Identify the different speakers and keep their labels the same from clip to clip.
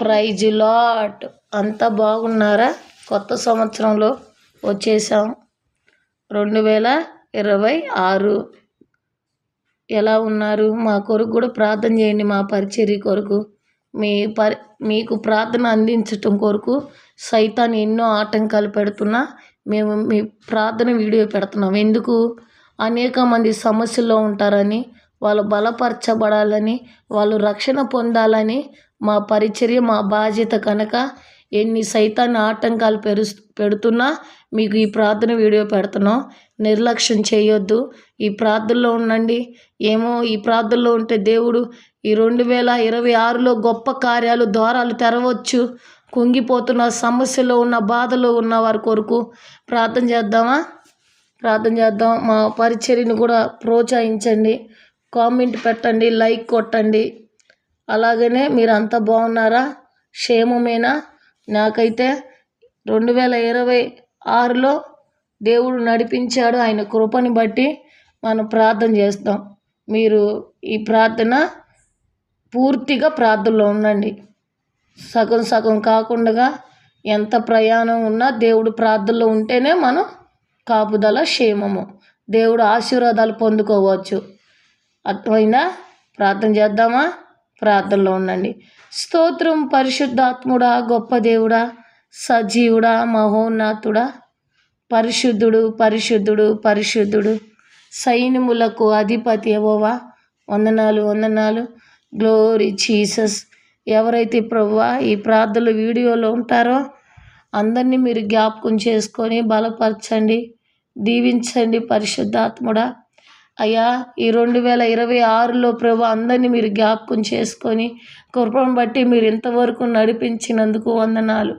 Speaker 1: Praise lot అంతా బాగున్నారా? కొత్త సంవత్సరంలో వచ్చేసాం. రెండు వేల ఇరవై ఆరు. ఎలా ఉన్నారు? మా కొరకు కూడా ప్రార్థన చేయండి మా పరిచర్య కొరకు. మీ పరి మీకు ప్రార్థన అందించటం కొరకు సైతాన్ని ఎన్నో ఆటంకాలు పెడుతున్నా మేము మీ ప్రార్థన వీడియో పెడుతున్నాం. ఎందుకు? అనేక మంది సమస్యల్లో ఉంటారని వాళ్ళు బలపరచబడాలని వాళ్ళు రక్షణ పొందాలని మా పరిచర్య మా బాధ్యత కనుక ఎన్ని సైతాన్ని ఆటంకాలు పెరు పెడుతున్నా మీకు ఈ ప్రార్థన వీడియో పెడుతున్నాం. నిర్లక్ష్యం చేయొద్దు. ఈ ప్రార్థనలో ఉండండి. ఏమో ఈ ప్రార్థనలో ఉంటే దేవుడు ఈ రెండు వేల ఇరవై ఆరులో గొప్ప కార్యాలు ద్వారాలు తెరవచ్చు. కుంగిపోతున్న సమస్యలో ఉన్న బాధలో ఉన్న వారి కొరకు ప్రార్థన చేద్దామా? ప్రార్థన చేద్దాం. మా పరిచర్యను కూడా ప్రోత్సహించండి. కామెంట్ పెట్టండి లైక్ కొట్టండి. అలాగనే మీరు అంతా బాగున్నారా? క్షేమమేనా? నాకైతే రెండు వేల ఇరవై ఆరులో దేవుడు నడిపించాడు. ఆయన కృపని బట్టి మనం ప్రార్థన చేస్తాం. మీరు ఈ ప్రార్థన పూర్తిగా ప్రార్థనలో ఉండండి. సగం సగం కాకుండా ఎంత ప్రయాణం ఉన్నా దేవుడు ప్రార్థనలో ఉంటేనే మనం కాపుదల క్షేమము. దేవుడు ఆశీర్వాదాలు పొందుకోవచ్చు. అర్థమైందా? ప్రార్థన చేద్దామా? ప్రార్థనలో ఉండండి. స్తోత్రం పరిశుద్ధాత్ముడా గొప్ప దేవుడా సజీవుడా మహోన్నతుడా పరిశుద్ధుడు పరిశుద్ధుడు పరిశుద్ధుడు సైన్యములకు అధిపతి ఎవోవా వందనాలు వందనాలు. గ్లోరీ చీసస్ ఎవరైతే ప్రభువా ఈ ప్రార్థనలు వీడియోలో ఉంటారో అందరినీ మీరు జ్ఞాపకం చేసుకొని బలపరచండి దీవించండి పరిశుద్ధాత్ముడా. అయ్యా ఈ రెండు వేల ఇరవై ఆరులో ప్రభు అందరినీ మీరు జ్ఞాపకం చేసుకొని కృపను బట్టి మీరు ఇంతవరకు నడిపించినందుకు వందనాలు.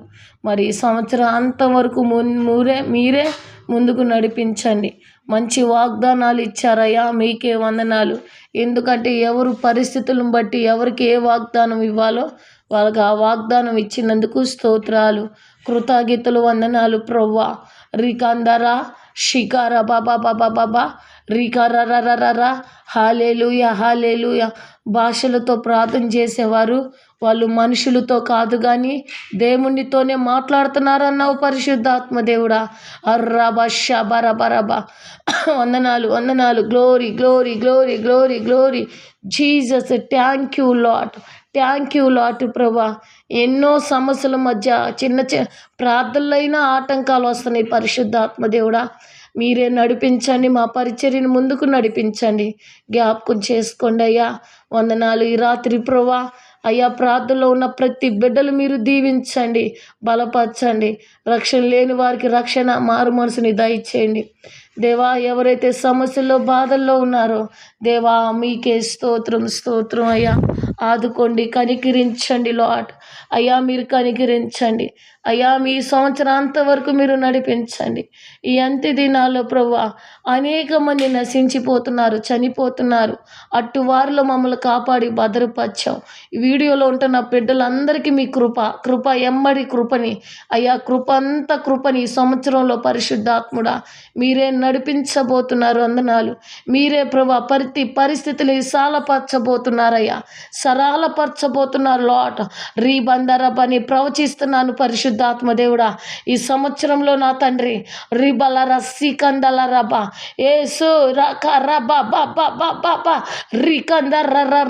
Speaker 1: మరి ఈ సంవత్సరం అంతవరకు మూరే మీరే ముందుకు నడిపించండి. మంచి వాగ్దానాలు ఇచ్చారయ్యా మీకే వందనాలు. ఎందుకంటే ఎవరు పరిస్థితులను బట్టి ఎవరికి ఏ వాగ్దానం ఇవ్వాలో వాళ్ళకి ఆ వాగ్దానం ఇచ్చినందుకు స్తోత్రాలు. కృతజ్ఞతలు వందనాలు ప్రవ్వా. రికందరా షికార బాబా బాబా బాబా రికరరరర హాలేలుయ హాలేలుయ. భాషలతో ప్రార్థన చేసేవారు. వాళ్ళు మనుషులతో కాదు కానీ దేవునితోనే మాట్లాడుతున్నారన్నావు పరిశుద్ధాత్మ దేవుడా. అర్రబ షబర బరబ వందనాలు వందనాలు. Glory glory glory glory glory. Jesus thank you lot thank you lot ప్రభా. ఎన్నో సమస్యల మధ్య చిన్న చిన్న ప్రార్థనలైన ఆటంకాలు వస్తున్నాయి పరిశుద్ధాత్మ దేవుడా. మీరే నడిపించండి మా పరిచర్యను ముందుకు నడిపించండి. జ్ఞాపకం చేసుకోండి అయ్యా. వందనాలు ఈ రాత్రి ప్రభా అయ్యా ప్రార్థనలో ఉన్న ప్రతి బిడ్డలు మీరు దీవించండి బలపరచండి. రక్షణ లేని వారికి రక్షణ మారు మనసుని దయచేయండి. దేవా ఎవరైతే సమస్యల్లో బాధల్లో ఉన్నారో దేవా మీకే స్తోత్రం స్తోత్రం అయ్యా. ఆదుకోండి కనికరించండి లాట్ అయ్యా మీరు కనికరించండి. అయ్యా మీ సంవత్సరాంత వరకు మీరు నడిపించండి. ఈ అంత్య దినాల్లో ప్రభు అనేక మంది నశించిపోతున్నారు చనిపోతున్నారు. అటు వారిలో మమ్మల్ని కాపాడి భద్రపరిచాం వీడియోలో ఉంటున్న బిడ్డలందరికీ మీ కృప కృప ఎమ్మడి కృపని అయ్యా కృప అంత కృపని ఈ సంవత్సరంలో పరిశుద్ధాత్ముడా మీరే నడిపించబోతున్నారు అందనాలు మీరే ప్రభా ప్రతి పరిస్థితులు సాలపరచబోతున్నారయ్యా సరాలపరచబోతున్నారు లోట రీ బందర పని ప్రవచిస్తున్నాను పరిశుద్ధాత్మ దేవుడా. ఈ సంవత్సరంలో నా తండ్రి రిబల రస్సి కందల రబ. ఏసు రక రబ బ బ రి ర ర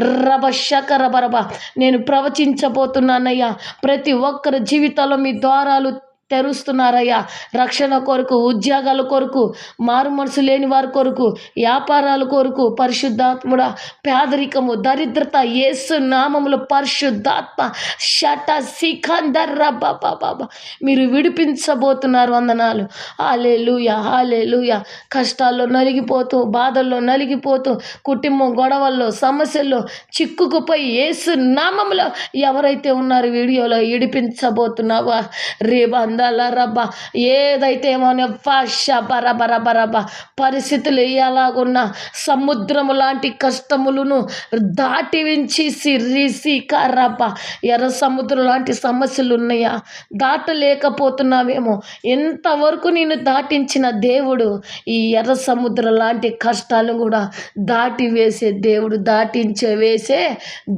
Speaker 1: రబ శక రబ రబ. నేను ప్రవచించబోతున్నానయ్యా. ప్రతి ఒక్కరి జీవితంలో మీ ద్వారాలు తెరుస్తున్నారయ్యా. రక్షణ కొరకు ఉద్యోగాల కొరకు మారు మనసు లేని వారి కొరకు వ్యాపారాల కొరకు పరిశుద్ధాత్ముడ పేదరికము దరిద్రత యేసు నామములు పరిశుద్ధాత్మ షట సిఖందర్ బాబా మీరు విడిపించబోతున్నారు వందనాలు. హాలే లూయ హాలే లూయ కష్టాల్లో నలిగిపోతూ బాధల్లో నలిగిపోతూ కుటుంబం గొడవల్లో సమస్యల్లో చిక్కుకుపోయి యేసు నామంలో ఎవరైతే ఉన్నారో వీడియోలో విడిపించబోతున్నావా? రేబంద కందల రబ్బ. ఏదైతే ఏమో ఫష బర బర పరిస్థితులు ఎలాగున్నా సముద్రము లాంటి కష్టములను దాటివించి సిరిసి కర్రబ్బ ఎర్ర సముద్రం లాంటి సమస్యలు ఉన్నాయా దాటలేకపోతున్నావేమో. ఎంతవరకు నేను దాటించిన దేవుడు ఈ ఎర్ర సముద్రం లాంటి కష్టాలు కూడా దాటి వేసే దేవుడు దాటించే వేసే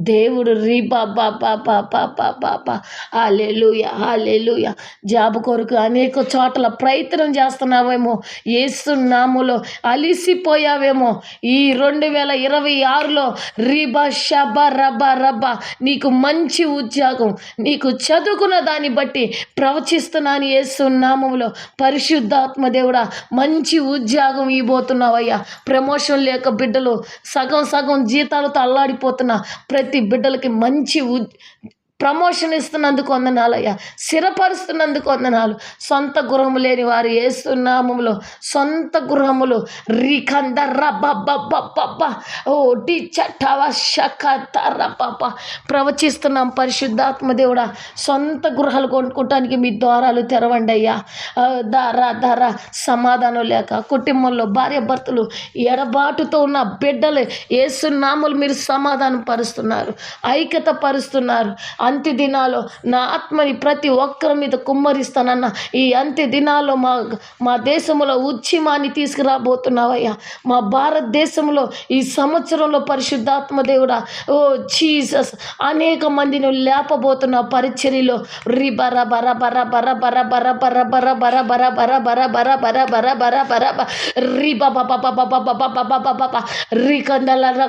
Speaker 1: దేవుడు. రీ బాబా బాబా బాబా బాబా హాలేలుయ జా జాబ్ కొరకు అనేక చోట్ల ప్రయత్నం చేస్తున్నావేమో ఏసునాములో అలిసిపోయావేమో. ఈ రెండు వేల ఇరవై ఆరులో రిబా షబ రబ రబ నీకు మంచి ఉద్యోగం నీకు చదువుకున్న దాన్ని బట్టి ప్రవచిస్తున్నాను ఏసునామములో పరిశుద్ధాత్మ దేవుడా మంచి ఉద్యోగం ఇవ్వబోతున్నావయ్యా. ప్రమోషన్ లేక బిడ్డలు సగం సగం జీతాలతో అల్లాడిపోతున్న ప్రతి బిడ్డలకి మంచి ప్రమోషన్ ఇస్తున్నందుకు వందనాలయ్యా స్థిరపరుస్తున్నందుకు వందనాలు. సొంత గృహము లేని వారు ఏస్తున్నామములో సొంత గృహములు. రికంద రబ్బబ్బబ్బబ్బ ఓ డి చట్టవ శక ప్రవచిస్తున్నాం పరిశుద్ధాత్మ దేవుడా. సొంత గృహాలు కొనుక్కోవటానికి మీ ద్వారాలు తెరవండి అయ్యా. ఆ, ధర ధర సమాధానం లేక కుటుంబంలో భార్య భర్తలు ఎడబాటుతో ఉన్న బిడ్డలు ఏసునాములు మీరు సమాధానం పరుస్తున్నారు ఐక్యత పరుస్తున్నారు అంత్య దినాల్లో నా ఆత్మని ప్రతి ఒక్కరి మీద కుమ్మరిస్తానన్న ఈ అంత్య దినాల్లో మా మా దేశంలో ఉచ్చిమాన్ని తీసుకురాబోతున్నావయ్యా. మా భారతదేశంలో ఈ సంవత్సరంలో పరిశుద్ధాత్మ దేవుడా ఓ జీసస్ అనేక మందిని లేపబోతున్న పరిచర్యలో రి బర బర బర బర బర బర బర బర బర బర బర బర బర బర బర బర బర బ రి బ బ బ బ బ బ బ బ బ బ బ రి కందల ర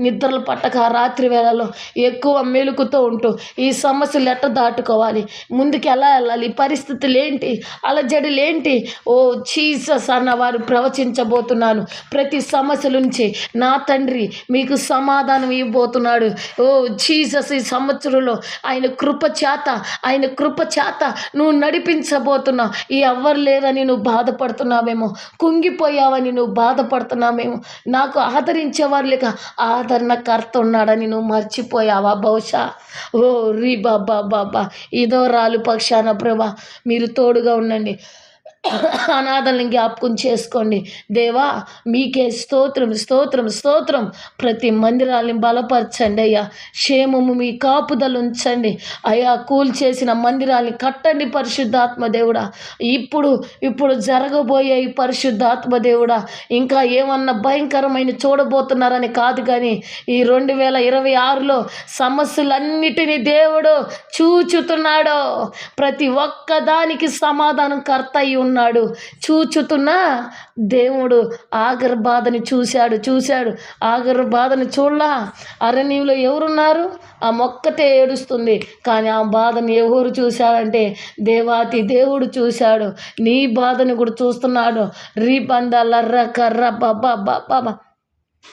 Speaker 1: నిద్రలు పట్టక రాత్రి వేళలో ఎక్కువ మెలుకుతూ ఉంటూ ఈ సమస్యలు ఎట్ట దాటుకోవాలి? ముందుకు ఎలా వెళ్ళాలి? పరిస్థితులు ఏంటి అలజడులు ఏంటి ఓ చీసస్ అన్న వారు ప్రవచించబోతున్నాను. ప్రతి సమస్యల నుంచి నా తండ్రి మీకు సమాధానం ఇవ్వబోతున్నాడు. ఓ చీసస్ ఈ సంవత్సరంలో ఆయన కృప చేత ఆయన కృప చేత నువ్వు నడిపించబోతున్నావు ఈ ఎవ్వరు లేరని నువ్వు బాధపడుతున్నావేమో? కుంగిపోయావని నువ్వు బాధపడుతున్నావేమో? నాకు ఆదరించేవారు లేక ఆదరణకర్త ఉన్నాడని నువ్వు మర్చిపోయావు? బహుశా? ఓ రీ బాబా బాబా ఇదో రాలు పక్షాన ప్రభా మీరు తోడుగా ఉండండి. అనాథల్ని జ్ఞాపకం చేసుకోండి. దేవా మీకే స్తోత్రం స్తోత్రం స్తోత్రం. ప్రతి మందిరాల్ని బలపరచండి అయ్యా. క్షేమము మీ కాపుదలు ఉంచండి. అయ్యా కూల్ చేసిన మందిరాల్ని కట్టండి పరిశుద్ధాత్మ దేవుడా. ఇప్పుడు ఇప్పుడు జరగబోయే ఈ పరిశుద్ధాత్మ దేవుడా. ఇంకా ఏమన్నా భయంకరమైన చూడబోతున్నారని కాదు కానీ ఈ రెండు వేల ఇరవై ఆరులో సమస్యలన్నిటినీ దేవుడు చూచుతున్నాడో. ప్రతి ఒక్కదానికి సమాధానం కర్త అయి ఉన్నాడు. చూచుతున్నా దేవుడు ఆగర్ బాధని చూశాడు. చూశాడు. ఆగర్ బాధని చూడలా. అరణ్యంలో ఎవరున్నారు? ఆ మొక్కతే ఏడుస్తుంది. కానీ ఆ బాధని ఎవరు చూశాడంటే దేవాతి దేవుడు చూశాడు. నీ బాధని కూడా చూస్తున్నాడు. రీ బందాల కర్ర బాబా బాబా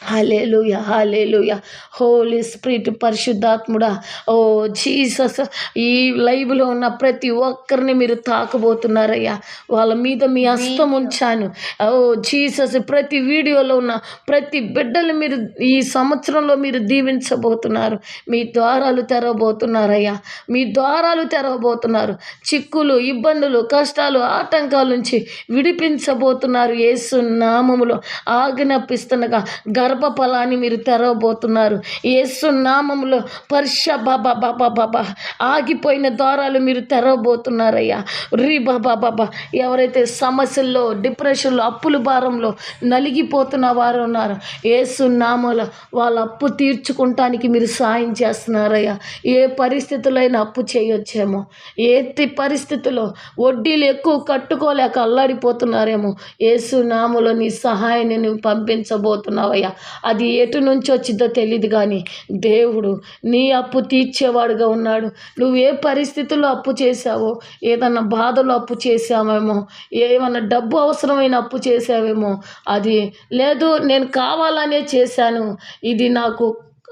Speaker 1: హాలేలుయ హాలేలుయ హోలీ స్పిరిట్ పరిశుద్ధాత్ముడా. ఓ జీసస్ ఈ లైవ్లో ఉన్న ప్రతి ఒక్కరిని మీరు తాకబోతున్నారయ్యా. వాళ్ళ మీద మీ హస్తం ఉంచాను. ఓ జీసస్ ప్రతి వీడియోలో ఉన్న ప్రతి బిడ్డలు మీరు ఈ సంవత్సరంలో మీరు దీవించబోతున్నారు. మీ ద్వారాలు తెరవబోతున్నారయ్యా. మీ ద్వారాలు తెరవబోతున్నారు. చిక్కులు ఇబ్బందులు కష్టాలు ఆటంకాల నుంచి విడిపించబోతున్నారు. యేసు నామములో ఆజ్ఞాపిస్తుండగా గర్భఫలాన్ని మీరు తెరవబోతున్నారు. యేసు నామంలో పర్ష బాబా బాబా బాబా ఆగిపోయిన ద్వారాలు మీరు తెరవబోతున్నారయ్యా. రీ బాబా బాబా ఎవరైతే సమస్యల్లో డిప్రెషన్లో అప్పుల భారంలో నలిగిపోతున్న వారు ఉన్నారు యేసు నామంలో వాళ్ళ అప్పు తీర్చుకుంటానికి మీరు సాయం చేస్తున్నారయ్యా. ఏ పరిస్థితులైనా అప్పు చేయొచ్చేమో. ఏ పరిస్థితుల్లో వడ్డీలు ఎక్కువ కట్టుకోలేక అల్లాడిపోతున్నారేమో. యేసు నామములో నీ సహాయాన్ని నువ్వు పంపించబోతున్నావయ్యా. అది ఎటు నుంచి వచ్చిందో తెలియదు కానీ దేవుడు నీ అప్పు తీర్చేవాడుగా ఉన్నాడు. నువ్వు ఏ పరిస్థితుల్లో అప్పు చేశావో ఏదన్నా బాధలో అప్పు చేశావేమో ఏమన్నా డబ్బు అవసరమైన అప్పు చేసావేమో అది లేదు నేను కావాలనే చేశాను. ఇది నాకు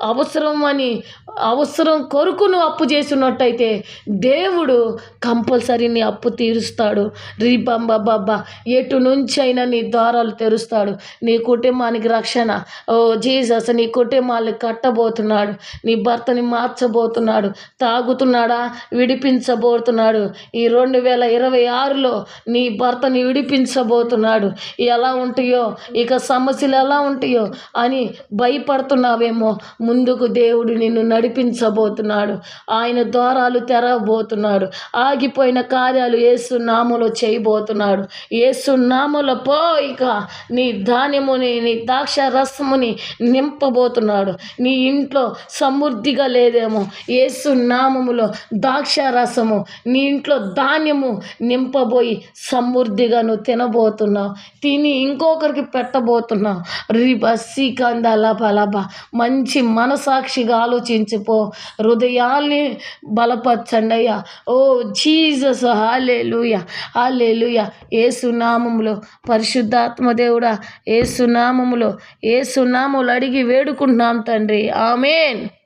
Speaker 1: అవసరం అని అవసరం కొరకు నువ్వు అప్పు చేసినట్టయితే దేవుడు కంపల్సరీ నీ అప్పు తీరుస్తాడు. రీబంబాబా ఎటు నుంచి అయినా నీ ద్వారాలు తెరుస్తాడు. నీ కుటుంబానికి రక్షణ. ఓ జీసస్ నీ కుటుంబాలు కట్టబోతున్నాడు. నీ భర్తని మార్చబోతున్నాడు. తాగుతున్నాడా? విడిపించబోతున్నాడు. ఈ రెండు వేల ఇరవై ఆరులో నీ భర్తని విడిపించబోతున్నాడు. ఎలా ఉంటాయో? ఇక సమస్యలు ఎలా ఉంటాయో అని భయపడుతున్నావేమో? ముందుకు దేవుడు నిన్ను నడిపించబోతున్నాడు. ఆయన ద్వారాలు తెరవబోతున్నాడు. ఆగిపోయిన కార్యాలు ఏసు నామలో చేయబోతున్నాడు. ఏసు నామలో పో ఇక నీ ధాన్యముని నీ ద్రాక్ష రసముని నింపబోతున్నాడు. నీ ఇంట్లో సమృద్ధిగా లేదేమో. ఏసు నామములో ద్రాక్ష రసము నీ ఇంట్లో ధాన్యము నింపబోయి సమృద్ధిగా నువ్వు తినబోతున్నావు. తిని ఇంకొకరికి పెట్టబోతున్నావు. రిబస్సి కందలబ లబ మంచి మనసాక్షిగా ఆలోచించిపో. హృదయాల్ని బలపరచండి అయ్యా ఓ జీసస్ హాలేలుయ హాలేలుయ ఏసునామములో పరిశుద్ధాత్మ దేవుడా ఏసునామములో ఏసునాములు అడిగి వేడుకుంటున్నాం తండ్రి. ఆమెన్.